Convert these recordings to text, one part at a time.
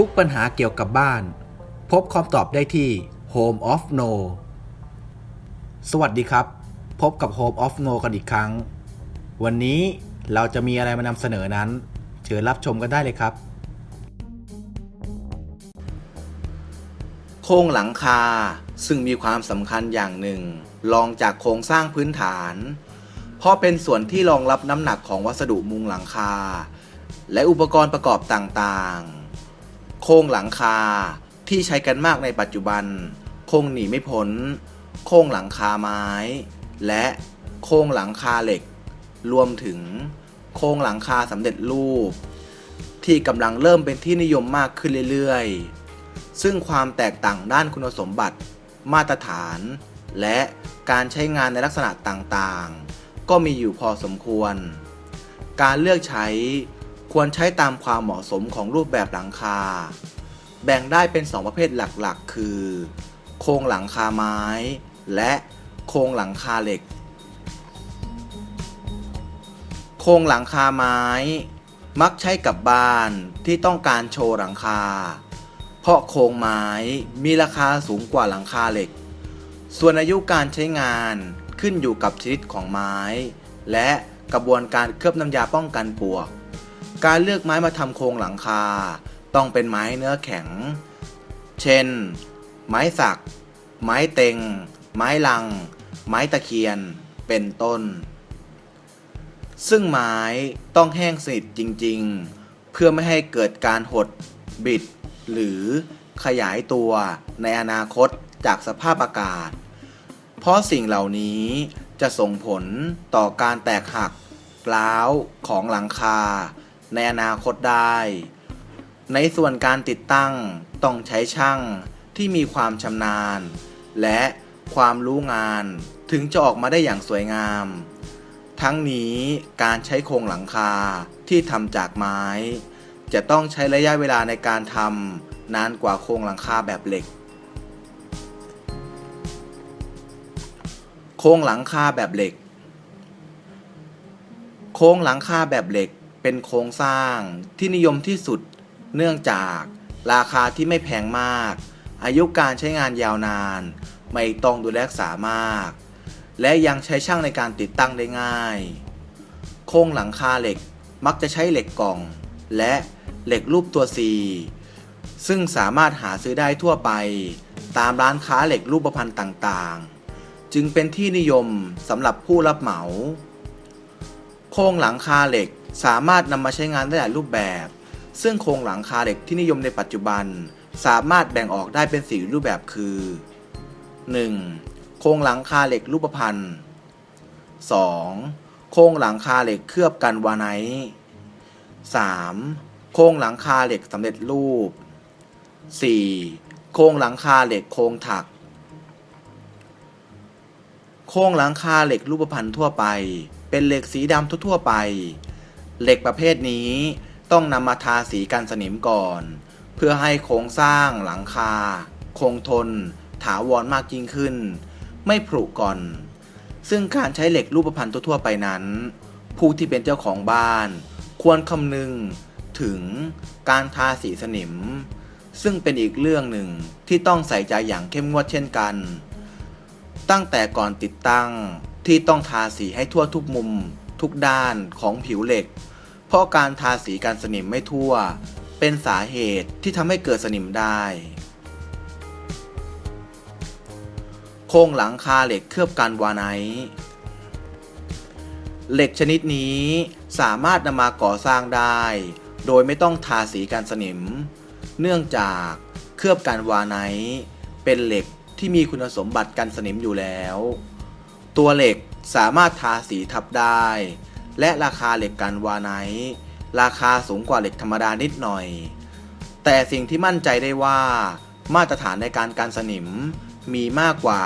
ทุกปัญหาเกี่ยวกับบ้าน พบคำตอบได้ที่ Home of No สวัสดีครับ พบกับ Home of No กันอีกครั้ง วันนี้เราจะมีอะไรมานำเสนอนั้น เชิญรับชมกันได้เลยครับ โครงหลังคาซึ่งมีความสำคัญอย่างหนึ่งรองจากโครงสร้างพื้นฐาน เพราะเป็นส่วนที่รองรับน้ำหนักของวัสดุมุงหลังคา และอุปกรณ์ประกอบต่างๆ โครงหลังคาที่ใช้กันมากในปัจจุบันคงหนีไม่พ้น โครงหลังคาไม้ และโครงหลังคาเหล็ก รวมถึงโครงหลังคาสำเร็จรูป ที่กำลังเริ่มเป็นที่นิยมมากขึ้นเรื่อยๆ ซึ่งความแตกต่างด้านคุณสมบัติ มาตรฐาน และการใช้งานในลักษณะต่างๆ ก็มีอยู่พอสมควร การเลือกใช้ ควรใช้ตามความเหมาะสมของรูปแบบหลังคา แบ่งได้เป็น 2 ประเภทหลักๆ คือ โครงหลังคาไม้ และโครงหลังคาเหล็ก โครงหลังคาไม้ มักใช้กับบ้านที่ต้องการโชว์หลังคา เพราะโครงไม้มีราคาสูงกว่าหลังคาเหล็ก ส่วนอายุการใช้งานขึ้นอยู่กับชนิดของไม้ และกระบวนการเคลือบน้ำยาป้องกันปวก การเลือกไม้มาทำโครงหลังคา ต้องเป็นไม้เนื้อแข็ง เช่น ไม้สัก ไม้เต็ง ไม้ลัง ไม้ตะเคียน เป็นต้น ซึ่งไม้ต้องแห้งสนิทจริงๆ เพื่อไม่ให้เกิดการหด บิด หรือขยายตัวในอนาคตจากสภาพอากาศ เพราะสิ่งเหล่านี้จะส่งผลต่อการแตกหักร้าวของหลังคา ในอนาคตได้ ในส่วนการติดตั้งต้องใช้ช่างที่มีความชำนาญ และความรู้งานถึงจะออกมาได้อย่างสวยงาม ทั้งนี้การใช้โครงหลังคาที่ทำจากไม้ จะต้องใช้ระยะเวลาในการทำนานกว่าโครงหลังคาแบบเหล็ก โครงหลังคาแบบเหล็ก โครงหลังคาแบบเหล็ก เป็นโครงสร้างที่นิยมที่สุด เนื่องจากราคาที่ไม่แพงมาก อายุการใช้งานยาวนาน ไม่ต้องดูแลรักษามาก และยังใช้ช่างในการติดตั้งได้ง่าย โครงหลังคาเหล็กมักจะใช้เหล็กกล่อง และเหล็กรูปตัว C ซึ่งสามารถหาซื้อได้ทั่วไป ตามร้านค้าเหล็กรูปพรรณต่างๆ จึงเป็นที่นิยมสำหรับผู้รับเหมา โครงหลังคาเหล็ก สามารถนำมาใช้งานได้หลายรูปแบบ ซึ่งโครงหลังคาเหล็กที่นิยมในปัจจุบัน สามารถแบ่งออกได้เป็นสี่รูปแบบคือ 1. โครงหลังคาเหล็กรูปพรรณ 2. โครงหลังคาเหล็กเคลือบกันวาไน 3. โครงหลังคาเหล็กสำเร็จรูป 4. โครงหลังคาเหล็กโครงถัก โครงหลังคาเหล็กรูปพรรณทั่วไป เป็นเหล็กสีดำทั่วๆไป เหล็กประเภทนี้ต้องนำมาทาสีกันสนิมก่อน เพื่อให้โครงสร้างหลังคา คงทน ถาวรมากยิ่งขึ้น ไม่ผุก่อน ซึ่งการใช้เหล็กรูปพรรณทั่วไปนั้น ผู้ที่เป็นเจ้าของบ้าน ควรคำนึงถึงการทาสีสนิม ซึ่งเป็นอีกเรื่องหนึ่งที่ต้องใส่ใจอย่างเข้มงวดเช่นกัน ตั้งแต่ก่อนติดตั้งที่ต้องทาสีให้ทั่วทุกมุม ทุกด้านของผิวเหล็ก เพราะการทาสีการสนิมไม่ทั่ว เป็นสาเหตุที่ทำให้เกิดสนิมได้ โครงหลังคาเหล็กเคลือบกันวาไนเหล็กชนิดนี้สามารถนำมาก่อสร้างได้ โดยไม่ต้องทาสีกันสนิม เนื่องจากเคลือบกันวาไนเป็นเหล็กที่มีคุณสมบัติกันสนิมอยู่แล้ว ตัวเหล็ก สามารถทาสีทับได้ และราคาเหล็กกันวาไนราคาสูงกว่าเหล็กธรรมดานิดหน่อย แต่สิ่งที่มั่นใจได้ว่า มาตรฐานในการกันสนิม มีมากกว่า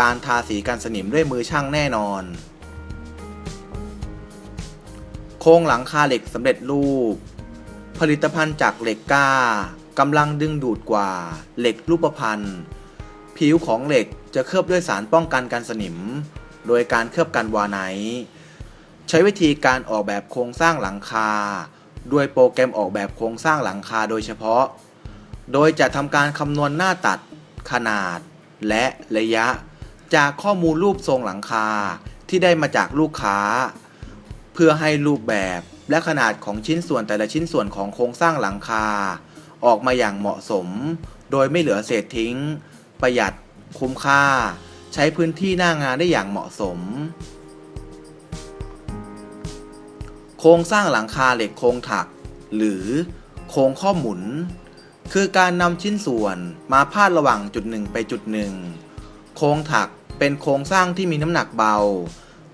การทาสีกันสนิมด้วยมือช่างแน่นอน โครงหลังคาเหล็กสำเร็จรูป ผลิตภัณฑ์จากเหล็กกล้ากำลังดึงดูดกว่าเหล็กรูปพรรณผิวของเหล็กจะเคลือบด้วยสารป้องกันการสนิม โดยการเคลือบกันวาไนใช้วิธีการออกแบบโครงสร้างหลังคา ด้วยโปรแกรมออกแบบโครงสร้างหลังคาโดยเฉพาะ โดยจะทำการคำนวณหน้าตัด ขนาด และระยะ จากข้อมูลรูปทรงหลังคาที่ได้มาจากลูกค้า เพื่อให้รูปแบบและขนาดของชิ้นส่วนแต่ละชิ้นส่วนของโครงสร้างหลังคา ออกมาอย่างเหมาะสม โดยไม่เหลือเศษทิ้ง ประหยัด คุ้มค่า ใช้พื้นที่หน้างานได้อย่างเหมาะสม โครงสร้างหลังคาเหล็กโครงถัก หรือโครงข้อหมุน คือการนำชิ้นส่วนมาพาดระหว่างจุดหนึ่งไปจุดหนึ่งโครงถักเป็นโครงสร้างที่มีน้ำหนักเบา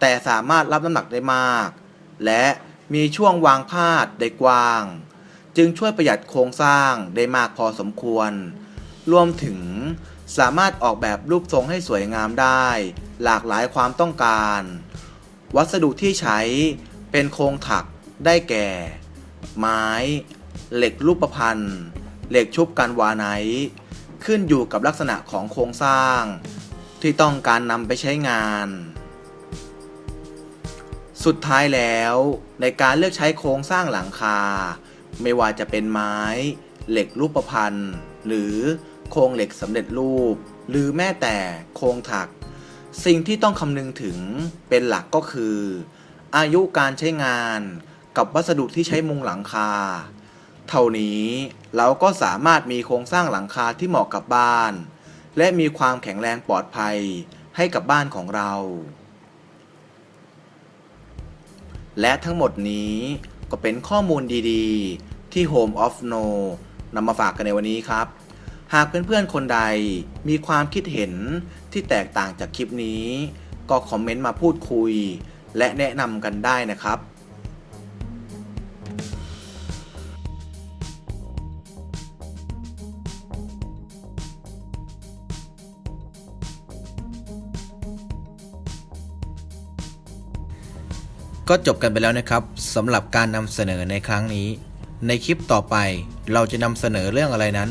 แต่สามารถรับน้ำหนักได้มาก และมีช่วงวางพาดได้กว้าง จึงช่วยประหยัดโครงสร้างได้มากพอสมควร รวมถึง สามารถออกแบบรูปทรงให้สวยงามได้ หลากหลายความต้องการ วัสดุที่ใช้เป็นโครงถักได้แก่ ไม้ เหล็กรูปพรรณเหล็กชุบกันวาไนขึ้นอยู่กับลักษณะของโครงสร้าง ที่ต้องการนำไปใช้งาน สุดท้ายแล้วในการเลือกใช้โครงสร้างหลังคา ไม่ว่าจะเป็นไม้ เหล็กรูปพรรณหรือ โครงเหล็กสำเร็จรูป หรือแม้แต่โครงถัก สิ่งที่ต้องคำนึงถึงเป็นหลักก็คือ อายุการใช้งานกับวัสดุที่ใช้มุงหลังคา เท่านี้เราก็สามารถมีโครงสร้างหลังคาที่เหมาะกับบ้าน และมีความแข็งแรงปลอดภัยให้กับบ้านของเรา และทั้งหมดนี้ก็เป็นข้อมูลดีๆ ที่ Home of No นำมาฝากกันในวันนี้ครับ หากเพื่อนๆคนใดมีความคิดเห็นที่แตกต่างจากคลิปนี้ ก็คอมเมนต์มาพูดคุย และแนะนำกันได้นะครับก็จบกันไปแล้วนะครับสำหรับการนำเสนอในครั้งนี้ ในคลิปต่อไปเราจะนำเสนอเรื่องอะไรนั้น